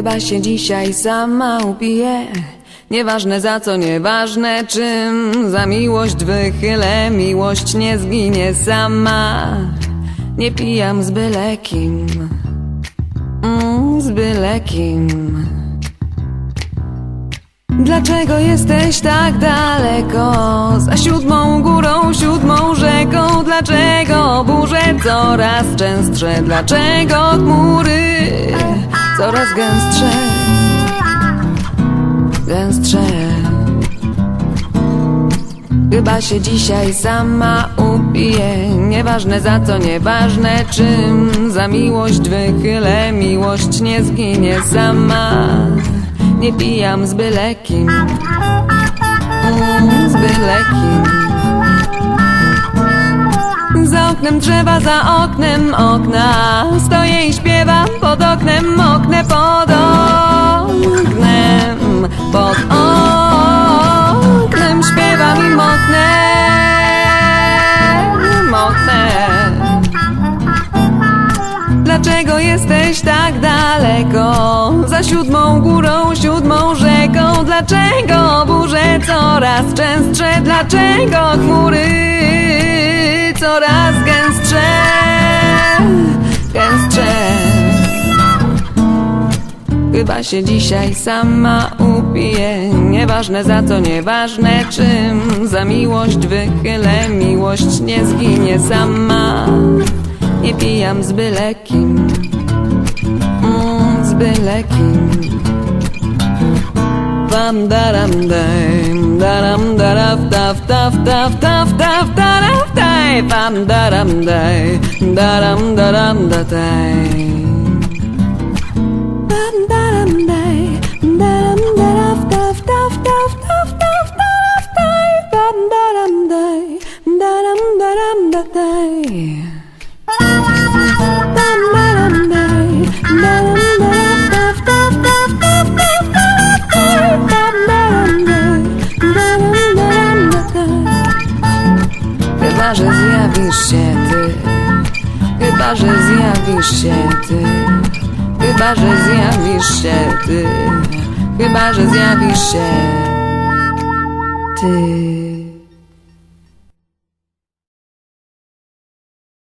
Chyba się dzisiaj sama upiję. Nieważne za co, nieważne czym. Za miłość wychylę, miłość nie zginie sama. Nie pijam z byle kim. Mm, z byle kim. Dlaczego jesteś tak daleko? Za siódmą górą, siódmą rzeką Dlaczego burze coraz częstsze? Dlaczego chmury coraz gęstsze? Gęstsze. Chyba się dzisiaj sama upiję. Nieważne za co, nieważne czym. Za miłość wychylę, miłość nie zginie sama. Nie pijam z byle kim. Mm, Z byle kim. Za oknem drzewa, za oknem okna. Stoję i śpiewam pod oknem, oknę pod oknem Pod oknem śpiewam i Moknę Dlaczego jesteś tak daleko? Za siódmą górą, siódmą rzeką Dlaczego burze coraz częstsze? Dlaczego chmury coraz gęstsze? Gęstsze Chyba się dzisiaj sama upiję Nieważne za co, nieważne czym. Za miłość wychylę, miłość nie zginie sama. Nie pijam z byle kim. Mm, Z byle kim. Pam daram daj, daram daraf taf taf taf taf taf daraf daj. Pam daram daj, daram daram da Chyba, że zjawisz się ty. Chyba, że zjawisz się ty. Chyba, że zjawisz się ty. Chyba, że zjawisz się ty